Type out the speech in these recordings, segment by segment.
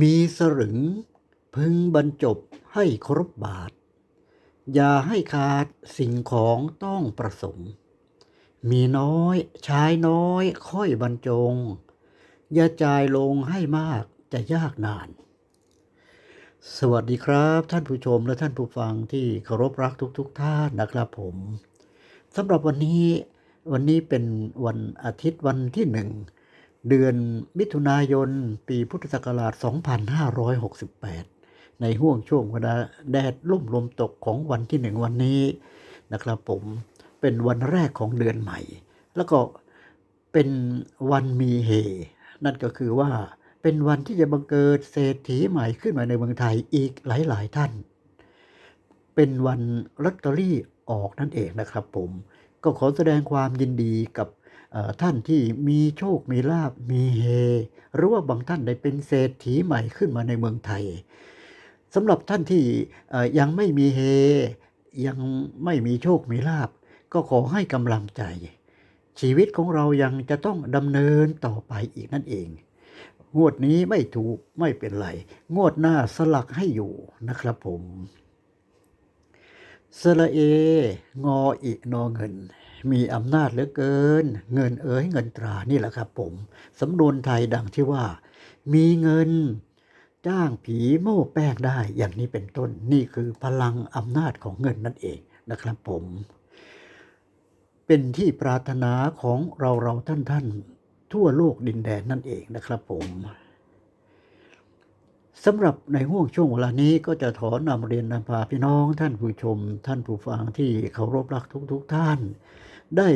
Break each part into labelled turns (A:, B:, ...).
A: มีสรึง พึงบรรจบให้ครบบาท อย่าให้ขาดสิ่งของต้องประสงค์ มีน้อยใช้น้อยค่อยบรรจง อย่าจ่ายลงให้มากจะยากนาน สวัสดีครับ ท่านผู้ชมและท่านผู้ฟังที่เคารพรักทุกๆทท่านนะครับผมสำหรับวันนี้วันนี้เป็นวันอาทิตย์วันที่หนึ่ง เดือนมิถุนายน ปีพุทธศักราช 2568 ในห่วงช่วงเวลาแดดล่มลมตกของวันที่หนึ่งวันนี้นะครับผมเป็นวันแรกของเดือนใหม่ แล้วก็เป็นวันมีเฮนั่นก็คือว่าเป็นวันที่จะบังเกิดเศรษฐีใหม่ขึ้นมาในเมืองไทยอีกหลาย ๆ ท่าน เป็นวันลอตเตอรี่ออกนั่นเองนะครับผม ก็ขอแสดงความยินดีกับ ท่านที่มีโชคมีลาบมีเฮ หรือว่าบางท่านได้เป็นเศรษฐีใหม่ขึ้นมาในเมืองไทยสำหรับท่านที่ยังไม่มีเฮ ยังไม่มีโชคมีลาบ ก็ขอให้กำลังใจ ชีวิตของเรายังจะต้องดำเนินต่อไปอีกนั่นเอง งวดนี้ไม่ถูกไม่เป็นไร งวดหน้าสลักให้อยู่นะครับผมสระเองออินอเงิน มีอำนาจเหลือเกิน เงินเอ๋ยเงินตรานี่แหละครับผมสำนวนไทยดังที่ว่า มีเงินจ้างผีโม่แป้งได้อย่างนี้เป็นต้นนี่คือพลังอำนาจของเงินนั่นเองนะครับผม เป็นที่ปรารถนาของเราเราท่านท่านทั่วโลกดินแดนนั่นเองนะครับผมสำหรับในห่วงช่วงเวลานี้ก็จะถอนนำเรียนนำพาพี่น้องท่านผู้ชม ท่านผู้ฟังที่เคารพรักทุกๆทท่าน ได้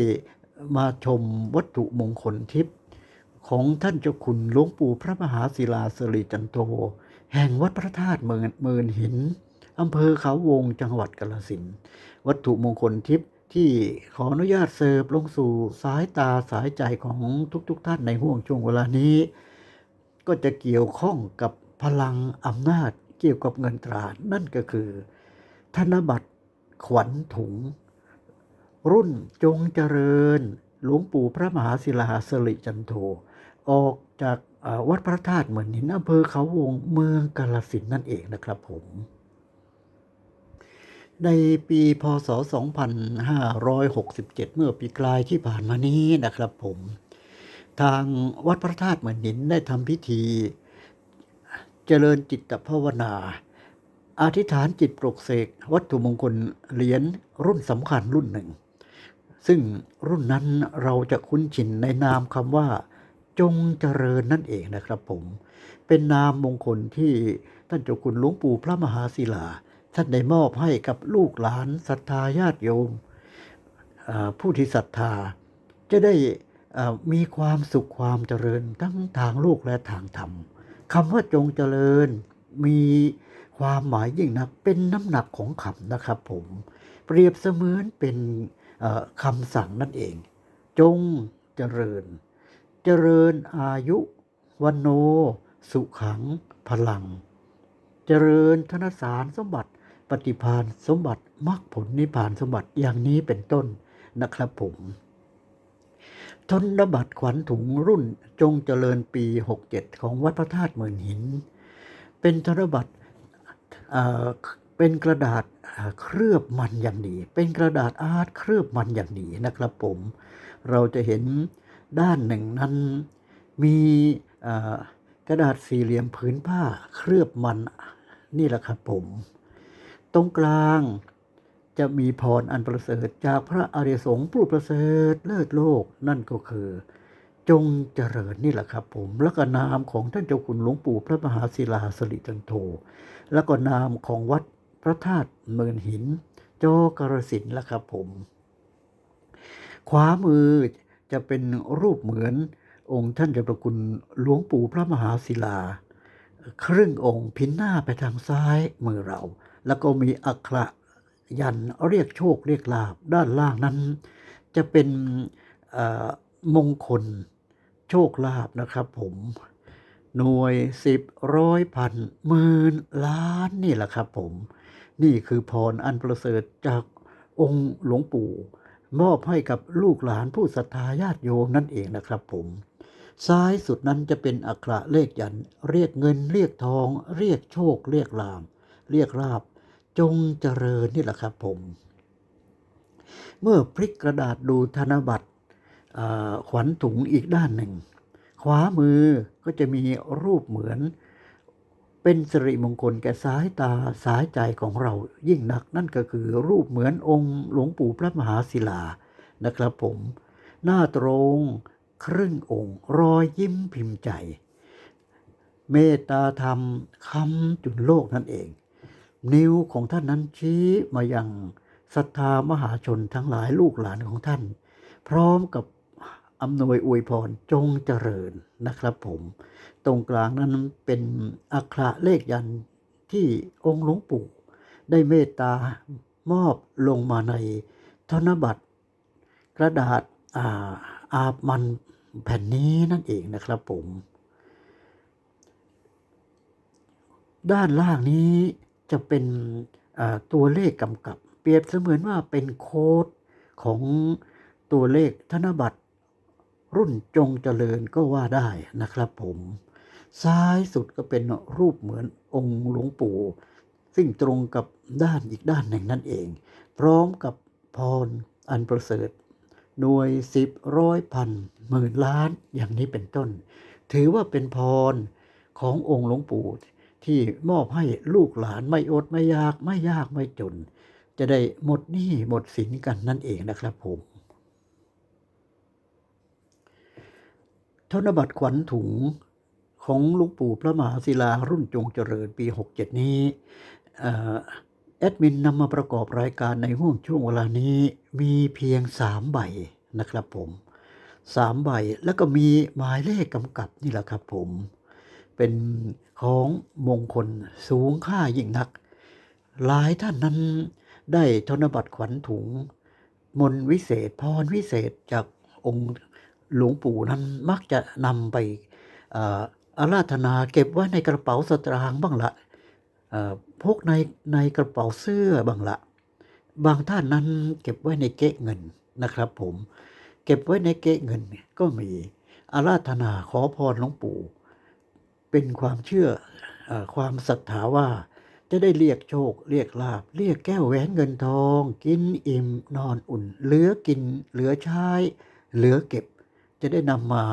A: มาชมวัตถุมงคลทิพย์ของท่านเจ้าคุณหลวงปู่พระมหาศิลาสิริจันโทแห่งวัดพระธาตุเมืองเมือนหินอำเภอเขาวงจังหวัดกาฬสินธุ์วัตถุมงคลทิพย์ที่ขออนุญาตเสิร์ฟลงสู่สายตาสายใจของทุกๆทท่านในห่วงช่วงเวลานี้ ก็จะเกี่ยวข้องกับพลังอำนาจเกี่ยวกับเงินตรา นั่นก็คือ ธนบัตรขวัญถุง รุ่นจงเจริญ หลวงปู่พระมหาศิลาสริจันโทออกจากวัดพระธาตุเหมือนหินอำเภอเขาวงเมืองกาลสินนั่นเองนะครับผม ในปีพศ 2567 เมื่อปีกลายที่ผ่านมานี้นะครับผม ทางวัดพระธาตุเหมือนหินได้ทำพิธีเจริญจิตภาวนาอธิษฐานจิตปลุกเสกวัตถุมงคลเหรียญรุ่นสำคัญรุ่นหนึ่ง ซึ่งรุ่นนั้นเราจะคุ้นชินในนามคำว่า จงเจริญนั่นเองนะครับผม เป็นนามมงคลที่ท่านเจ้าคุณหลวงปู่พระมหาศิลา ท่านได้มอบให้กับลูกหลานศรัทธาญาติโยมผู้ที่ศรัทธา จะได้มีความสุขความเจริญทั้งทางโลกและทางธรรมคำว่าจงเจริญมีความหมายยิ่งนักเป็นน้ำหนักของคำนะครับผม เปรียบเสมือนเป็น คำสั่งนั่นเอง จงเจริญ เจริญอายุวันโน สุขังพลัง เจริญธนสารสมบัติปฏิพานสมบัติมรรคผลนิพพานสมบัติอย่างนี้เป็นต้นนะครับผมธนบัตรขวัญถุงรุ่นจงเจริญปี 67 ของวัดพระธาตุเมืองหิน เป็นธนบัตร เป็นกระดาษเคลือบมันอย่างดี เป็นกระดาษอาร์ตเคลือบมันอย่างดีนะครับผม เราจะเห็นด้านหนึ่งนั้นมีกระดาษสี่เหลี่ยมผืนผ้าเคลือบมันนี่แหละครับผม ตรงกลางจะมีพรอันประเสริฐจากพระอริยสงฆ์ผู้ประเสริฐเลิศโลกนั่นก็คือ จงเจริญนี่แหละครับผมแล้วก็นามของท่านเจ้าคุณหลวงปู่พระมหาศิลาสริจันโทแล้วก็นามของวัด พระธาตุเมินหิน โจกรสินละครับผม ขวามือจะเป็นรูปเหมือนองค์ท่านเจ้าประคุณหลวงปู่พระมหาศิลา ครึ่งองค์พินหน้าไปทางซ้ายมือเรา แล้วก็มีอักระยันเรียกโชคเรียกลาบด้านล่างนั้น จะเป็นมงคลโชคลาภนะครับผมหน่วยสิบร้อยพันหมื่นล้านนี่แหละครับผม นี่คือพรอันประเสริฐจากองค์หลวงปู่ มอบให้กับลูกหลานผู้ศรัทธาญาติโยมนั่นเองนะครับผม ซ้ายสุดนั้นจะเป็นอักระเลขยัน เรียกเงินเรียกทอง เรียกโชค เรียกลาม เรียกราบ จงเจริญนี่แหละครับผม เมื่อพลิกกระดาษดูธนบัตรขวัญถุงอีกด้านหนึ่ง ขวามือก็จะมีรูปเหมือน เป็นสิริมงคลแก่สายตาสายใจของเรายิ่งนักนั่นก็คือรูปเหมือนองค์หลวงปู่พระมหาศิลานะครับผม หน้าตรงครึ่งองค์ รอยยิ้มพิมพ์ใจ เมตตาธรรมคำจุนโลกนั่นเอง นิ้วของท่านนั้นชี้มายังศรัทธามหาชนทั้งหลายลูกหลานของท่าน พร้อมกับอำนวยอวยพรจงเจริญนะครับผม ตรงกลางนั้นเป็นอักขระเลขยันที่องค์หลวงปู่ได้เมตตามอบลงมาในธนบัตรกระดาษอาอาบมันแผ่นนี้นั่นเองนะครับผม ด้านล่างนี้จะเป็นตัวเลขกำกับ เปรียบเสมือนว่าเป็นโค้ดของตัวเลขธนบัตรรุ่นจงเจริญก็ว่าได้นะครับผม ซ้ายสุดก็เป็นรูปเหมือนองค์หลวงปู่ ซึ่งตรงกับด้านอีกด้านหนึ่งนั่นเอง พร้อมกับพรอันประเสริฐหน่วยสิบร้อยพันหมื่นล้านอย่างนี้เป็นต้น ถือว่าเป็นพรขององค์หลวงปู่ที่มอบให้ลูกหลานไม่อดไม่ยากไม่ยากไม่จน จะได้หมดหนี้หมดสินกันนั่นเองนะครับผม ธนบัตรขวัญถุง ของหลุงปู่พระมหาศิลารุ่นจงเจริญปี 67 นี้แอดมินนำมาประกอบรายการในห่วงช่วงเวลานี้มีเพียง 3 ใบนะครับผม3ใบแล้วก็มีหมายเลขกำกับนี่แหละครับผม เป็นของมงคลสูงค่ายิ่งนัก หลายท่านนั้นได้ธนบัตรขวัญถุง มนวิเศษพรวิเศษจากองค์หลวงปู่นั้นมักจะนำไป อาราธนาเก็บไว้ในกระเป๋าสตางค์บ้างละพกในในกระเป๋าเสื้อบ้างละ บางท่านนั้นเก็บไว้ในเก๊ะเงินนะครับ ผม เก็บไว้ในเก๊ะเงินก็มีอาราธนาขอพรหลวงปู่ เป็นความเชื่ออความศรัทธาว่าจะได้เรียกโชค เรียกลาบ เรียกแก้วแหวนเงินทอง กินอิ่มนอนอุ่น เหลือกินเหลือใช้ เหลือเก็บ จะได้นำมา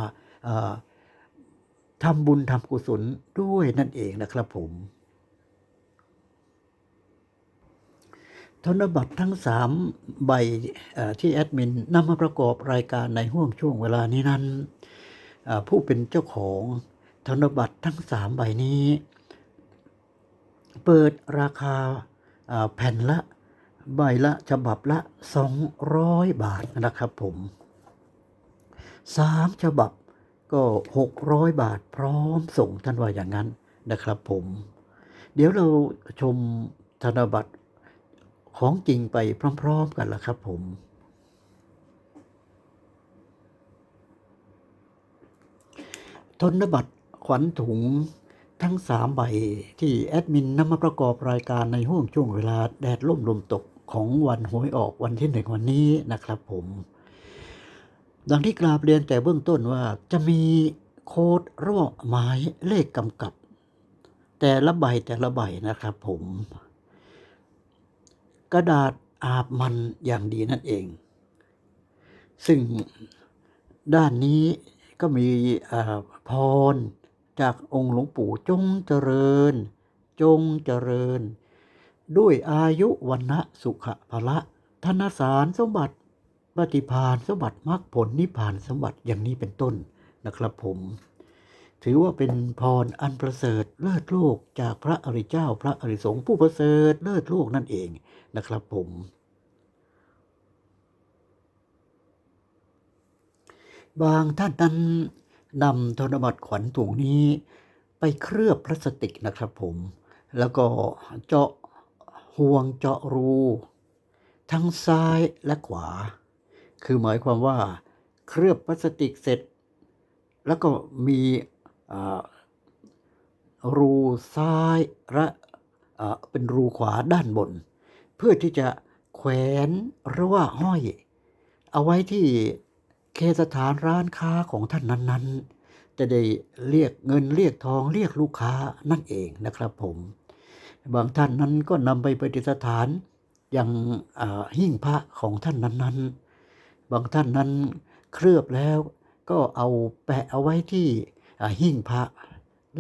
A: ทำบุญทำกุศลด้วยนั่นเองนะครับผม ธนบัตรทั้งสามใบที่แอดมินนำมาประกอบรายการในห่วงช่วงเวลานี้นั้น ผู้เป็นเจ้าของธนบัตรทั้งสามใบนี้ เปิดราคาแผ่นละใบละฉบับละ 200 บาทนะครับผมสามฉบับ ก็ 600 บาทพร้อมส่งท่านว่าอย่างนั้นนะครับผม เดี๋ยวเราชมธนบัตรของจริงไปพร้อม ๆ กันละครับผมธนบัตรขวัญถุงทั้งสามใบที่แอดมินนำมาประกอบรายการในห่วงช่วงเวลาแดดล่มลมตกของวันหวยออกวันที่หนึ่งวันนี้นะครับผม ดังที่กราบเรียนแต่เบื้องต้นว่าจะมีโค้ดระหว่างหมายเลขกำกับ แต่ละใบแต่ละใบนะครับผม กระดาษอาบมันอย่างดีนั่นเอง ซึ่งด้านนี้ก็มีอาพรจากองค์หลวงปู่จงเจริญ จงเจริญ ด้วยอายุวันนะสุขภละ ธนสารสมบัติ ปฏิพานสมบัติมรรคผลนิพพานสมบัติอย่างนี้เป็นต้นนะครับผม ถือว่าเป็นพรอันประเสริฐเลิศโลกจากพระอริเจ้า พระอริสงฆ์ผู้ประเสริฐเลิศโลกนั่นเองนะครับผมบางท่านนั้นนำธนบัตรขวัญถุงนี้ ไปเคลือบพลาสติกนะครับผม แล้วก็เจาะห่วงเจาะรู ทั้งซ้ายและขวา คือหมายความว่าเคลือบพลาสติกเสร็จ แล้วก็มีรูซ้ายและเป็นรูขวาด้านบน เพื่อที่จะแขวนหรือว่าห้อย เอาไว้ที่เคสถานร้านค้าของท่านนั้นจะได้เรียกเงินเรียกทองเรียกลูกค้านั่นเองนะครับผม บางท่านนั้นก็นำไปประดิษฐานอย่างหิ้งพระของท่านนั้น ๆ บางท่านนั้นเคลือบแล้วก็เอาแปะเอาไว้ที่หิ้งพระ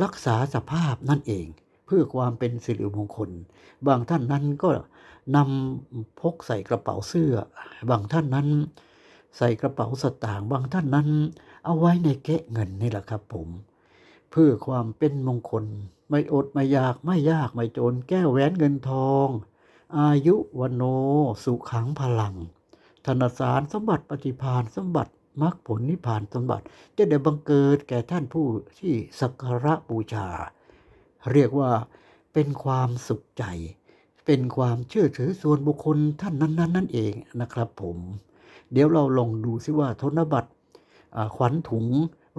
A: รักษาสภาพนั่นเอง เพื่อความเป็นสิริมงคล บางท่านนั้นก็นำพกใส่กระเป๋าเสื้อ บางท่านนั้น ใส่กระเป๋าสตางค์บางท่านนั้น เอาไว้ในเกะเงินนี่แหละครับผม เพื่อความเป็นมงคล ไม่อดไม่อยากไม่ยากไม่จนแก้วแหวนเงินทอง อายุวันโนสุขังพลัง ธนสารสมบัติปฏิพานสมบัติมรรคผลนิพพานสมบัติ จะได้บังเกิดแก่ท่านผู้ที่สักการะบูชา เรียกว่าเป็นความสุขใจ เป็นความเชื่อถือส่วนบุคคลท่านนั้นๆนนั่นเองนะครับผม เดี๋ยวเราลองดูซิว่าธนบัตรขวัญถุง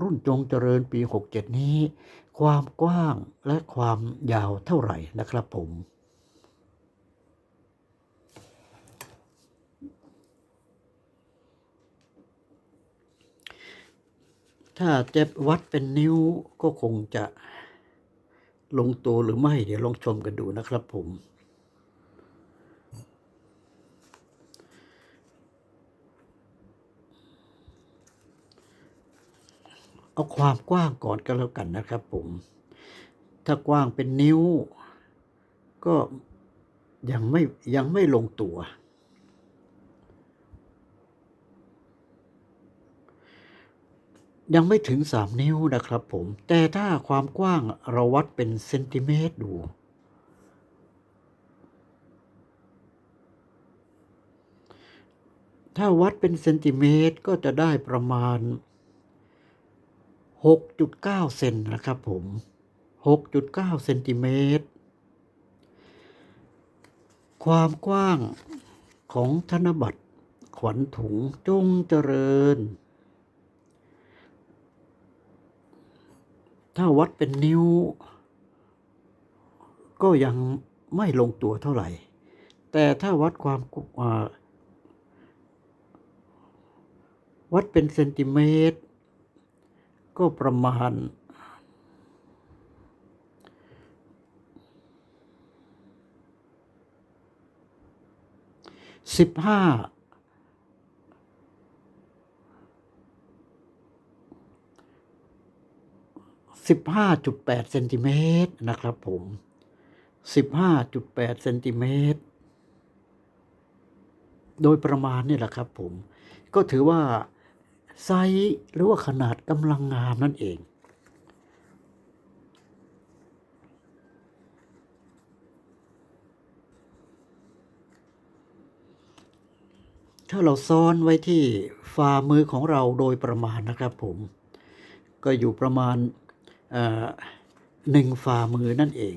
A: รุ่นจงเจริญปี 67 นี้ ความกว้างและความยาวเท่าไหร่นะครับผม ถ้าจะวัดเป็นนิ้วก็คงจะลงตัวหรือไม่ เดี๋ยวลองชมกันดูนะครับผม เอาความกว้างก่อนก็แล้วกันนะครับผม ถ้ากว้างเป็นนิ้ว ก็ยังไม่ยังไม่ลงตัว ยังไม่ถึง 3 นิ้วนะครับผม แต่ถ้าความกว้างเราวัดเป็นเซนติเมตรดู ถ้าวัดเป็นเซนติเมตรก็จะได้ประมาณ 6.9 เซนนะครับผม 6.9 เซนติเมตร ความกว้างของธนบัตรขวัญถุงจงเจริญ ถ้าวัดเป็นนิ้ว ก็ยังไม่ลงตัวเท่าไหร่ แต่ถ้าวัดความาวัดเป็นเซนติเมตร ก็ประมาณสิบห้า สิบห้าจุดแปดเซนติเมตรนะครับผมสิบห้าจุดแปดเซนติเมตรโดยประมาณนี่แหละครับผม ก็ถือว่าไซส์หรือว่าขนาดกำลังงามนั่นเอง ถ้าเราซ้อนไว้ที่ฝ่ามือของเราโดยประมาณนะครับผม ก็อยู่ประมาณ หนึ่งฝ่ามือนั่นเอง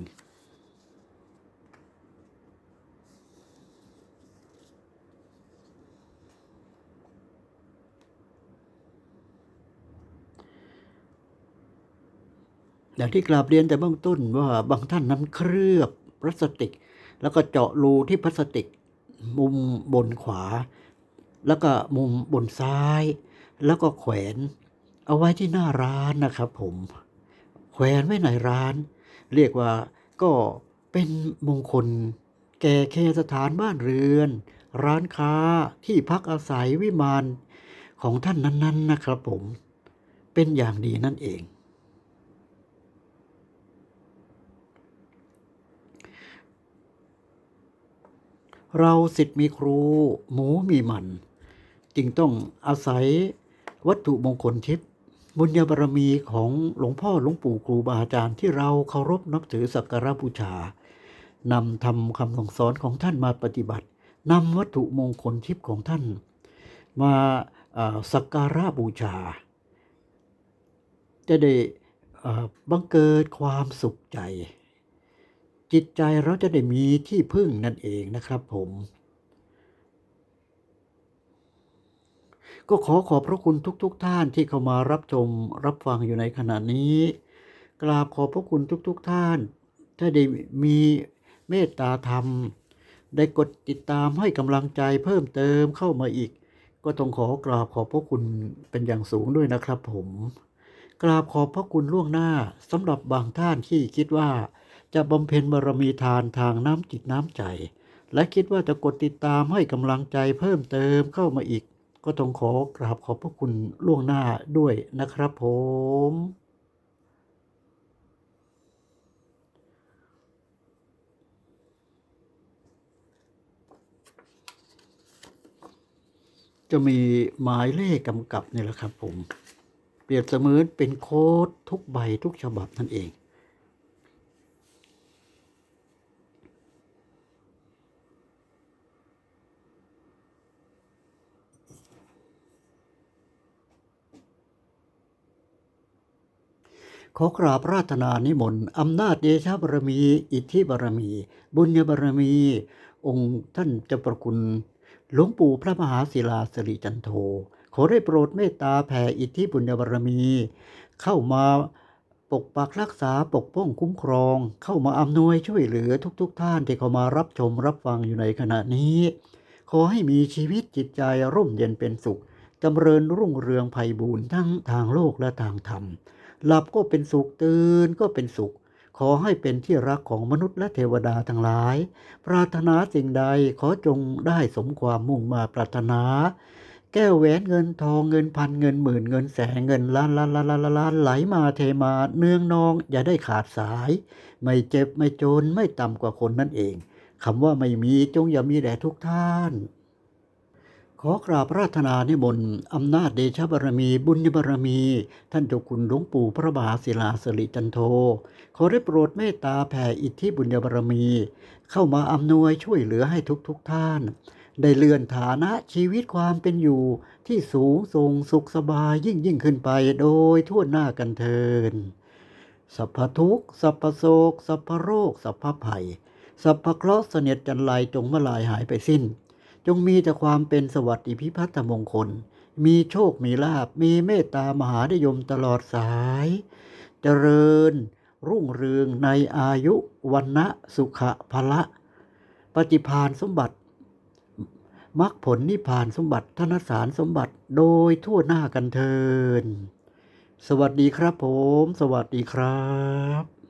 A: อย่างที่กราบเรียนแต่เบื้องต้นว่าบางท่านนั้นเคลือบพลาสติก แล้วก็เจาะรูที่พลาสติก มุมบนขวา แล้วก็มุมบนซ้าย แล้วก็แขวน เอาไว้ที่หน้าร้านนะครับผม วนไว้ในร้าน เรียกว่าก็เป็นมงคล แก่เคสถานบ้านเรือน ร้านค้าที่พักอาศัยวิมานของท่านนั้นๆนะครับผม เป็นอย่างดีนั่นเอง เราสิทธิ์มีครูหมูมีมัน จึงต้องอาศัยวัตถุมงคลทิพย์ บุญญาบารมีของหลวงพ่อหลวงปู่ครูบาอาจารย์ที่เราเคารพนับถือสักการะบูชานำทำคำสั่งสอนของท่านมาปฏิบัตินำวัตถุมงคลทิพย์ของท่าน มาสักการะบูชา จะได้บังเกิดความสุขใจ จิตใจเราจะได้มีที่พึ่งนั่นเองนะครับผม ก็ขอขอบพระคุณทุกๆทท่านที่เข้ามารับชมรับฟังอยู่ในขณะนี้ กราบขอบพระคุณทุกๆทท่าน ถ้าได้มีเมตตาธรรม ได้กดติดตามให้กำลังใจเพิ่มเติมเข้ามาอีก ก็ต้องขอกราบขอบพระคุณเป็นอย่างสูงด้วยนะครับผม กราบขอบพระคุณล่วงหน้าสำหรับบางท่านที่คิดว่าจะบำเพ็ญบารมีทานทางน้ำจิตน้ำใจ และคิดว่าจะกดติดตามให้กำลังใจเพิ่มเติมเข้ามาอีก ก็ต้องขอกราบขอบพระคุณล่วงหน้าด้วยนะครับผม จะมีหมายเลขกำกับนี่แหละครับผม เปรียบเสมือนเป็นโค้ดทุกใบทุกฉบับนั่นเอง ขอกราบราธนานิมนต์อำนาจเดชบารมี อิทธิบารมี บุญญบารมี องค์ท่านเจ้าประคุณ หลวงปู่พระมหาศิลาสิริจันโท ขอได้โปรดเมตตาแผ่อิทธิบุญญบารมี เข้ามาปกปักรักษาปกป้องคุ้มครอง เข้ามาอำนวยช่วยเหลือทุกๆทท่านที่เข้ามารับชมรับฟังอยู่ในขณะนี้ ขอให้มีชีวิตจิตใจร่มเย็นเป็นสุขจำเริญรุ่งเรืองไพบูรณ์ทั้งทางโลกและทางธรรม หลับก็เป็นสุขตื่นก็เป็นสุข ขอให้เป็นที่รักของมนุษย์และเทวดาทั้งหลาย ปรารถนาสิ่งใดขอจงได้สมความมุ่งมาปรารถนา แก้วแหวนเงินทองเงินพันเงินหมื่นเงินแสนเงินล้านล้านล้านล้านล้านไหลมาเทมาเนืองนองอย่าได้ขาดสาย ไม่เจ็บไม่จนไม่ต่ำกว่าคนนั่นเองคำว่าไม่มีจงอย่ามีแด่ทุกท่าน ขอกราบราธนานิมนต์อำนาจเดชะบารมี บุญญบารมี ท่านเจ้าคุณหลวงปู่พระบาศิลาสริจันโท ขอได้โปรดเมตตาแผ่อิทธิบุญญบารมี เข้ามาอำนวยช่วยเหลือให้ทุกๆทท่าน ได้เลื่อนฐานะชีวิตความเป็นอยู่ที่สูงส่งสุขสบายยิ่งยิ่งขึ้นไปโดยทั่วหน้ากันเทินสัพพทุกสัพพโศกสัพพโรคสัพพภัยสัพพเคราะห์เสนียดจันไรจงมาลายหายไปสิ้น จงมีแต่ความเป็นสวัสดิพิพัฒนมงคล มีโชคมีลาบ มีเมตตามหานิยมตลอดสาย เจริญ รุ่งเรืองในอายุวันนะสุขะละ ปฏิพานสมบัติมรรคผลนิพพานสมบัติธนสารสมบัติโดยทั่วหน้ากันเทิน สวัสดีครับผม สวัสดีครับ